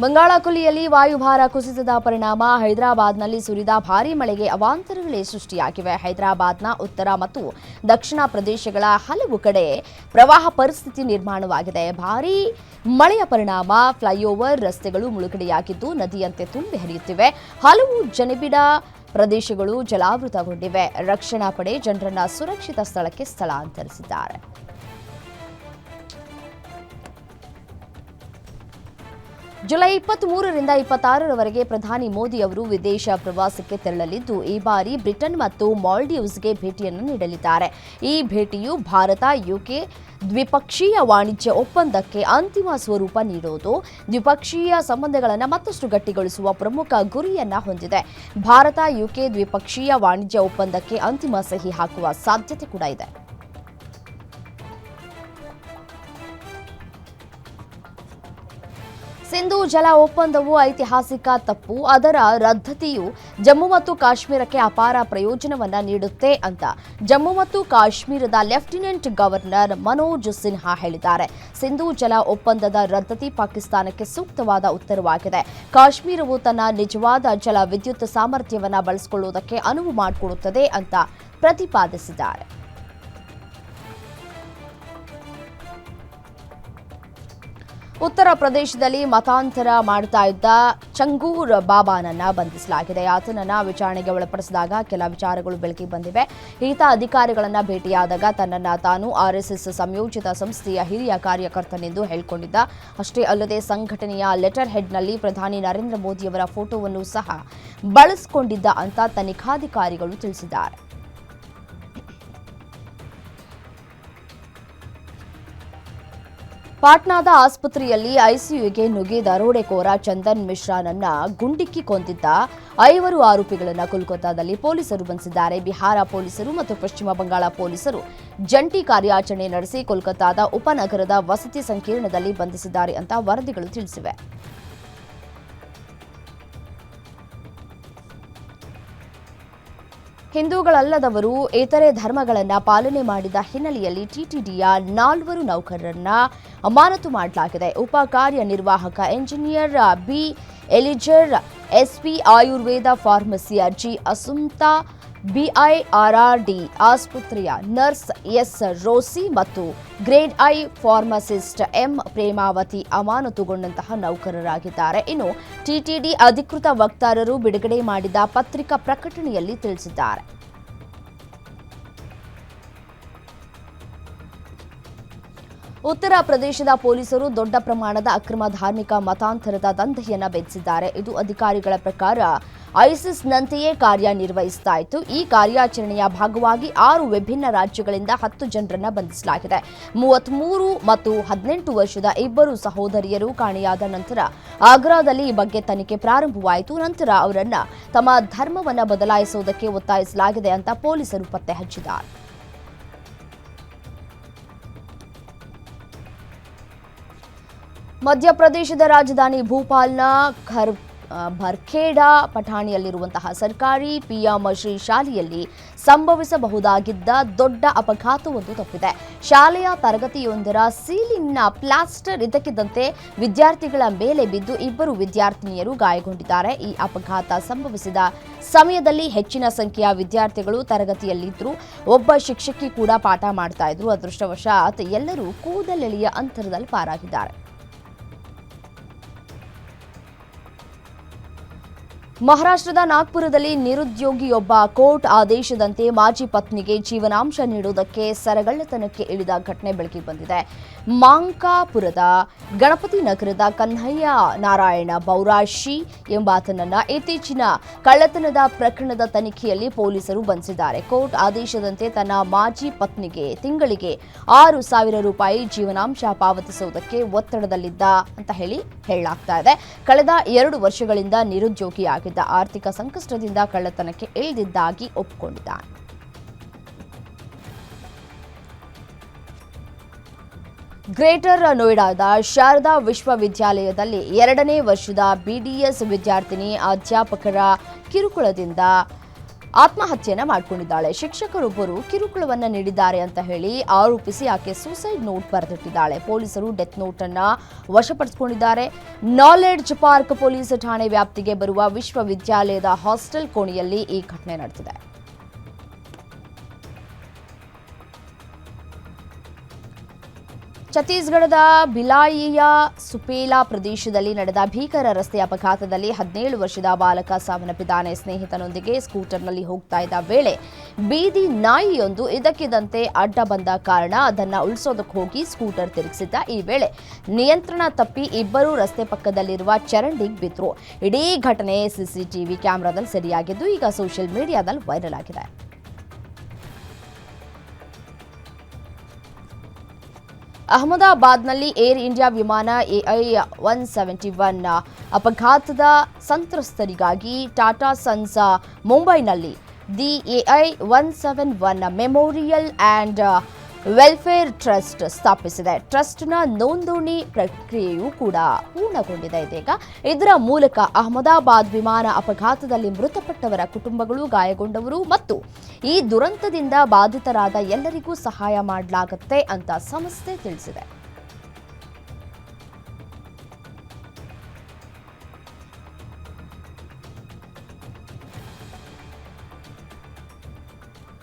ಬಂಗಾಳಕೊಲ್ಲಿಯಲ್ಲಿ ವಾಯುಭಾರ ಕುಸಿತದ ಪರಿಣಾಮ ಹೈದರಾಬಾದ್ನಲ್ಲಿ ಸುರಿದ ಭಾರೀ ಮಳೆಗೆ ಅವಾಂತರಗಳೇ ಸೃಷ್ಟಿಯಾಗಿವೆ. ಹೈದರಾಬಾದ್ನ ಉತ್ತರ ಮತ್ತು ದಕ್ಷಿಣ ಪ್ರದೇಶಗಳ ಹಲವು ಕಡೆ ಪ್ರವಾಹ ಪರಿಸ್ಥಿತಿ ನಿರ್ಮಾಣವಾಗಿದೆ. ಭಾರೀ ಮಳೆಯ ಪರಿಣಾಮ ಫ್ಲೈಓವರ್ ರಸ್ತೆಗಳು ಮುಳುಗಡೆಯಾಗಿದ್ದು, ನದಿಯಂತೆ ತುಂಬಿ ಹರಿಯುತ್ತಿವೆ. ಹಲವು ಜನಬಿಡ ಪ್ರದೇಶಗಳು ಜಲಾವೃತಗೊಂಡಿವೆ. ರಕ್ಷಣಾ ಪಡೆ ಜನರನ್ನ ಸುರಕ್ಷಿತ ಸ್ಥಳಕ್ಕೆ ಸ್ಥಳಾಂತರಿಸಿದ್ದಾರೆ. ಜುಲೈ ಇಪ್ಪತ್ತ್ ಮೂರರಿಂದ ಇಪ್ಪತ್ತಾರರವರೆಗೆ ಪ್ರಧಾನಿ ಮೋದಿ ಅವರು ವಿದೇಶ ಪ್ರವಾಸಕ್ಕೆ ತೆರಳಲಿದ್ದು, ಈ ಬಾರಿ ಬ್ರಿಟನ್ ಮತ್ತು ಮಾಲ್ಡೀವ್ಸ್ಗೆ ಭೇಟಿಯನ್ನು ನೀಡಲಿದ್ದಾರೆ. ಈ ಭೇಟಿಯು ಭಾರತ, ಯುಕೆ ದ್ವಿಪಕ್ಷೀಯ ವಾಣಿಜ್ಯ ಒಪ್ಪಂದಕ್ಕೆ ಅಂತಿಮ ಸ್ವರೂಪ ನೀಡುವುದು ದ್ವಿಪಕ್ಷೀಯ ಸಂಬಂಧಗಳನ್ನು ಮತ್ತಷ್ಟು ಗಟ್ಟಿಗೊಳಿಸುವ ಪ್ರಮುಖ ಗುರಿಯನ್ನ ಹೊಂದಿದೆ. ಭಾರತ, ಯುಕೆ ದ್ವಿಪಕ್ಷೀಯ ವಾಣಿಜ್ಯ ಒಪ್ಪಂದಕ್ಕೆ ಅಂತಿಮ ಸಹಿ ಹಾಕುವ ಸಾಧ್ಯತೆ ಕೂಡ ಇದೆ. ಸಿಂಧು ಜಲ ಒಪ್ಪಂದವು ಐತಿಹಾಸಿಕ ತಪ್ಪು, ಅದರ ರದ್ದತಿಯು ಜಮ್ಮು ಮತ್ತು ಕಾಶ್ಮೀರಕ್ಕೆ ಅಪಾರ ಪ್ರಯೋಜನವನ್ನ ನೀಡುತ್ತೆ ಅಂತ ಜಮ್ಮು ಮತ್ತು ಕಾಶ್ಮೀರದ ಲೆಫ್ಟಿನೆಂಟ್ ಗವರ್ನರ್ ಮನೋಜ್ ಸಿನ್ಹಾ ಹೇಳಿದ್ದಾರೆ. ಸಿಂಧು ಜಲ ಒಪ್ಪಂದದ ರದ್ದತಿ ಪಾಕಿಸ್ತಾನಕ್ಕೆ ಸೂಕ್ತವಾದ ಉತ್ತರವಾಗಿದೆ. ಕಾಶ್ಮೀರವು ತನ್ನ ನಿಜವಾದ ಜಲ ವಿದ್ಯುತ್ ಸಾಮರ್ಥ್ಯವನ್ನು ಬಳಸಿಕೊಳ್ಳುವುದಕ್ಕೆ ಅನುವು ಮಾಡಿಕೊಡುತ್ತದೆ ಅಂತ ಪ್ರತಿಪಾದಿಸಿದ್ದಾರೆ. ಉತ್ತರ ಪ್ರದೇಶದಲ್ಲಿ ಮತಾಂತರ ಮಾಡ್ತಾ ಇದ್ದ ಚಂಗೂರ್ ಬಾಬಾನನ್ನ ಬಂಧಿಸಲಾಗಿದೆ. ಆತನನ್ನ ವಿಚಾರಣೆಗೆ ಒಳಪಡಿಸಿದಾಗ ಕೆಲ ವಿಚಾರಗಳು ಬೆಳಕಿಗೆ ಬಂದಿವೆ. ಈತ ಅಧಿಕಾರಿಗಳನ್ನ ಭೇಟಿಯಾದಾಗ ತನ್ನನ್ನ ತಾನು ಆರ್ಎಸ್ಎಸ್ ಸಂಯೋಜಿತ ಸಂಸ್ಥೆಯ ಹಿರಿಯ ಕಾರ್ಯಕರ್ತನೆಂದು ಹೇಳಿಕೊಂಡಿದ್ದ. ಅಷ್ಟೇ ಅಲ್ಲದೆ ಸಂಘಟನೆಯ ಲೆಟರ್ ಹೆಡ್ನಲ್ಲಿ ಪ್ರಧಾನಿ ನರೇಂದ್ರ ಮೋದಿಯವರ ಫೋಟೋವನ್ನು ಸಹ ಬಳಸಿಕೊಂಡಿದ್ದ ಅಂತ ತನಿಖಾಧಿಕಾರಿಗಳು ತಿಳಿಸಿದ್ದಾರೆ. ಪಾಟ್ನಾದ ಆಸ್ಪತ್ರೆಯಲ್ಲಿ ಐಸಿಯುಗೆ ನುಗ್ಗಿ ದರೋಡೆಕೋರ ಚಂದನ್ ಮಿಶ್ರಾನನ್ನ ಗುಂಡಿಕ್ಕಿ ಕೊಂದಿದ್ದ ಐವರು ಆರೋಪಿಗಳನ್ನು ಕೋಲ್ಕತ್ತಾದಲ್ಲಿ ಪೊಲೀಸರು ಬಂಧಿಸಿದ್ದಾರೆ. ಬಿಹಾರ ಪೊಲೀಸರು ಮತ್ತು ಪಶ್ಚಿಮ ಬಂಗಾಳ ಪೊಲೀಸರು ಜಂಟಿ ಕಾರ್ಯಾಚರಣೆ ನಡೆಸಿ ಕೋಲ್ಕತ್ತಾದ ಉಪನಗರದ ವಸತಿ ಸಂಕೀರ್ಣದಲ್ಲಿ ಬಂಧಿಸಿದ್ದಾರೆ ಅಂತ ವರದಿಗಳು ತಿಳಿಸಿವೆ. ಹಿಂದೂಗಳಲ್ಲದವರು ಇತರೆ ಧರ್ಮಗಳನ್ನು ಪಾಲನೆ ಮಾಡಿದ ಹಿನ್ನೆಲೆಯಲ್ಲಿ ಟಿಟಿಡಿಯ ನಾಲ್ವರು ನೌಕರರನ್ನ ಅಮಾನತು ಮಾಡಲಾಗಿದೆ. ಉಪ ಕಾರ್ಯನಿರ್ವಾಹಕ engineer B Eliezer SP Ayurveda ಫಾರ್ಮಸಿಯ G ಅಸುಂತಾ BIRRD ಆಸ್ಪತ್ರೆಯ ನರ್ಸ್ ಎಸ್ ರೋಸಿ ಮತ್ತು grade I pharmacist M Premavathi ಅಮಾನತುಗೊಂಡಂತಹ ನೌಕರರಾಗಿದ್ದಾರೆ. ಇನ್ನು ಟಿಟಿಡಿ ಅಧಿಕೃತ ವಕ್ತಾರರು ಬಿಡುಗಡೆ ಮಾಡಿದ ಪತ್ರಿಕಾ ಪ್ರಕಟಣೆಯಲ್ಲಿ ತಿಳಿಸಿದ್ದಾರೆ. ಉತ್ತರ ಪ್ರದೇಶದ ಪೊಲೀಸರು ದೊಡ್ಡ ಪ್ರಮಾಣದ ಅಕ್ರಮ ಧಾರ್ಮಿಕ ಮತಾಂತರದ ದಂಧೆಯನ್ನ ಬೆಳೆಸಿದ್ದಾರೆ ಇದು ಅಧಿಕಾರಿಗಳ ಪ್ರಕಾರ ಐಸಿಸ್ನಂತೆಯೇ ಕಾರ್ಯನಿರ್ವಹಿಸ್ತಾ ಇತ್ತು. ಈ ಕಾರ್ಯಾಚರಣೆಯ ಭಾಗವಾಗಿ ಆರು ವಿಭಿನ್ನ ರಾಜ್ಯಗಳಿಂದ ಹತ್ತು ಜನರನ್ನು ಬಂಧಿಸಲಾಗಿದೆ. ಮೂವತ್ಮೂರು ಮತ್ತು ಹದಿನೆಂಟು ವರ್ಷದ ಇಬ್ಬರು ಸಹೋದರಿಯರು ಕಾಣೆಯಾದ ನಂತರ ಆಗ್ರಾದಲ್ಲಿ ಈ ಬಗ್ಗೆ ತನಿಖೆ ಪ್ರಾರಂಭವಾಯಿತು. ನಂತರ ಅವರನ್ನ ತಮ್ಮ ಧರ್ಮವನ್ನ ಬದಲಾಯಿಸುವುದಕ್ಕೆ ಒತ್ತಾಯಿಸಲಾಗಿದೆ ಅಂತ ಪೊಲೀಸರು ಪತ್ತೆ ಹಚ್ಚಿದ್ದಾರೆ. ಮಧ್ಯಪ್ರದೇಶದ ರಾಜಧಾನಿ ಭೂಪಾಲ್ನ ಖರ್ ಭರ್ಖೇಡಾ ಪಠಾಣಿಯಲ್ಲಿರುವಂತಹ ಸರ್ಕಾರಿ ಪಿಯಾ ಶ್ರೀ ಶಾಲೆಯಲ್ಲಿ ಸಂಭವಿಸಬಹುದಾಗಿದ್ದ ದೊಡ್ಡ ಅಪಘಾತವೊಂದು ತಪ್ಪಿದೆ. ಶಾಲೆಯ ತರಗತಿಯೊಂದರ ಸೀಲಿಂಗ್ನ ಪ್ಲಾಸ್ಟರ್ ಇದಕ್ಕಿದ್ದಂತೆ ವಿದ್ಯಾರ್ಥಿಗಳ ಮೇಲೆ ಬಿದ್ದು ಇಬ್ಬರು ವಿದ್ಯಾರ್ಥಿನಿಯರು ಗಾಯಗೊಂಡಿದ್ದಾರೆ. ಈ ಅಪಘಾತ ಸಂಭವಿಸಿದ ಸಮಯದಲ್ಲಿ ಹೆಚ್ಚಿನ ಸಂಖ್ಯೆಯ ವಿದ್ಯಾರ್ಥಿಗಳು ತರಗತಿಯಲ್ಲಿದ್ದರು. ಒಬ್ಬ ಶಿಕ್ಷಕಿ ಕೂಡ ಪಾಠ ಮಾಡ್ತಾ ಇದ್ರು ಅದೃಷ್ಟವಶಾತ್ ಎಲ್ಲರೂ ಕೂದಲೆಳೆಯ ಅಂತರದಲ್ಲಿ ಪಾರಾಗಿದ್ದಾರೆ. ಮಹಾರಾಷ್ಟ್ರದ ನಾಗ್ಪುರದಲ್ಲಿ ನಿರುದ್ಯೋಗಿಯೊಬ್ಬ ಕೋರ್ಟ್ ಆದೇಶದಂತೆ ಮಾಜಿ ಪತ್ನಿಗೆ ಜೀವನಾಂಶ ನೀಡುವುದಕ್ಕೆ ಸರಗಳ್ಳತನಕ್ಕೆ ಇಳಿದ ಘಟನೆ ಬೆಳಕಿಗೆ ಬಂದಿದೆ. ಮಾಂಕಾಪುರದ ಗಣಪತಿ ನಗರದ ಕನ್ಹಯ್ಯ ನಾರಾಯಣ ಬೌರಾಶಿ ಎಂಬಾತನನ್ನ ಇತ್ತೀಚಿನ ಕಳ್ಳತನದ ಪ್ರಕರಣದ ತನಿಖೆಯಲ್ಲಿ ಪೊಲೀಸರು ಬಂಧಿಸಿದ್ದಾರೆ. ಕೋರ್ಟ್ ಆದೇಶದಂತೆ ತನ್ನ ಮಾಜಿ ಪತ್ನಿಗೆ ತಿಂಗಳಿಗೆ ಆರು ಸಾವಿರ ರೂಪಾಯಿ ಜೀವನಾಂಶ ಪಾವತಿಸುವುದಕ್ಕೆ ಒತ್ತಡದಲ್ಲಿದ್ದ ಅಂತ ಹೇಳಿ ಹೇಳಲಾಗ್ತಾ ಇದೆ. ಕಳೆದ ಎರಡು ವರ್ಷಗಳಿಂದ ಆರ್ಥಿಕ ಸಂಕಷ್ಟದಿಂದ ಕಳ್ಳತನಕ್ಕೆ ಇಳಿದಿದ್ದಾಗಿ ಒಪ್ಪಿಕೊಂಡಿದ್ದಾನೆ. ಗ್ರೇಟರ್ ನೋಯ್ಡಾದ ಶಾರದಾ ವಿಶ್ವವಿದ್ಯಾಲಯದಲ್ಲಿ ಎರಡನೇ ವರ್ಷದ ಬಿಡಿಎಸ್ ವಿದ್ಯಾರ್ಥಿನಿ ಅಧ್ಯಾಪಕರ ಕಿರುಕುಳದಿಂದ ಆತ್ಮಹತ್ಯೆಯನ್ನ ಮಾಡಿಕೊಂಡಿದ್ದಾಳೆ. ಶಿಕ್ಷಕರೊಬ್ಬರು ಕಿರುಕುಳವನ್ನ ನೀಡಿದ್ದಾರೆ ಅಂತ ಹೇಳಿ ಆರೋಪಿಸಿ ಆಕೆ ಸೂಸೈಡ್ ನೋಟ್ ಬರೆದಿಟ್ಟಿದ್ದಾಳೆ. ಪೊಲೀಸರು ಡೆತ್ ನೋಟ್ ಅನ್ನ ವಶಪಡಿಸಿಕೊಂಡಿದ್ದಾರೆ. ನಾಲೆಡ್ಜ್ ಪಾರ್ಕ್ ಪೊಲೀಸ್ ಠಾಣೆ ವ್ಯಾಪ್ತಿಗೆ ಬರುವ ವಿಶ್ವವಿದ್ಯಾಲಯದ ಹಾಸ್ಟೆಲ್ ಕೋಣೆಯಲ್ಲಿ ಈ ಘಟನೆ ನಡೆದಿದೆ. ಛತ್ತೀಸ್ಗಢದ ಬಿಲಾಯಿಯ ಸುಪೇಲಾ ಪ್ರದೇಶದಲ್ಲಿ ನಡೆದ ಭೀಕರ ರಸ್ತೆ ಅಪಘಾತದಲ್ಲಿ ಹದಿನೇಳು ವರ್ಷದ ಬಾಲಕ ಸಾವನ್ನಪ್ಪಿದ್ದಾನೆ. ಸ್ನೇಹಿತನೊಂದಿಗೆ ಸ್ಕೂಟರ್ನಲ್ಲಿ ಹೋಗ್ತಾ ಇದ್ದ ವೇಳೆ ಬೀದಿ ನಾಯಿಯೊಂದು ಇದಕ್ಕಿದಂತೆ ಅಡ್ಡ ಬಂದ ಕಾರಣ ಅದನ್ನು ಉಳಿಸೋದಕ್ಕೆ ಹೋಗಿ ಸ್ಕೂಟರ್ ತಿರುಗಿಸಿದ್ದ. ಈ ವೇಳೆ ನಿಯಂತ್ರಣ ತಪ್ಪಿ ಇಬ್ಬರು ರಸ್ತೆ ಪಕ್ಕದಲ್ಲಿರುವ ಚರಂಡಿಗೆ ಬಿದ್ರು. ಇಡೀ ಘಟನೆ ಸಿಸಿಟಿವಿ ಕ್ಯಾಮೆರಾದಲ್ಲಿ ಸೆರೆಯಾಗಿದ್ದು ಈಗ ಸೋಷಿಯಲ್ ಮೀಡಿಯಾದಲ್ಲಿ ವೈರಲ್ ಆಗಿದೆ. ಅಹಮದಾಬಾದ್ನಲ್ಲಿ ಏರ್ ಇಂಡಿಯಾ ವಿಮಾನ ಎಐ ಒನ್ ಸೆವೆಂಟಿ ಒನ್ ಅಪಘಾತದ ಸಂತ್ರಸ್ತರಿಗಾಗಿ ಟಾಟಾ ಸನ್ಸ್ ಮುಂಬೈನಲ್ಲಿ the AI one seven one memorial and welfare trust ಸ್ಥಾಪಿಸಿದೆ. ಟ್ರಸ್ಟ್ನ ನೋಂದಣಿ ಪ್ರಕ್ರಿಯೆಯೂ ಕೂಡ ಪೂರ್ಣಗೊಂಡಿದೆ ಇದೀಗ. ಇದರ ಮೂಲಕ ಅಹಮದಾಬಾದ್ ವಿಮಾನ ಅಪಘಾತದಲ್ಲಿ ಮೃತಪಟ್ಟವರ ಕುಟುಂಬಗಳು ಗಾಯಗೊಂಡವರು ಮತ್ತು ಈ ದುರಂತದಿಂದ ಬಾಧಿತರಾದ ಎಲ್ಲರಿಗೂ ಸಹಾಯ ಮಾಡಲಾಗುತ್ತೆ ಅಂತ ಸಂಸ್ಥೆ ತಿಳಿಸಿದೆ.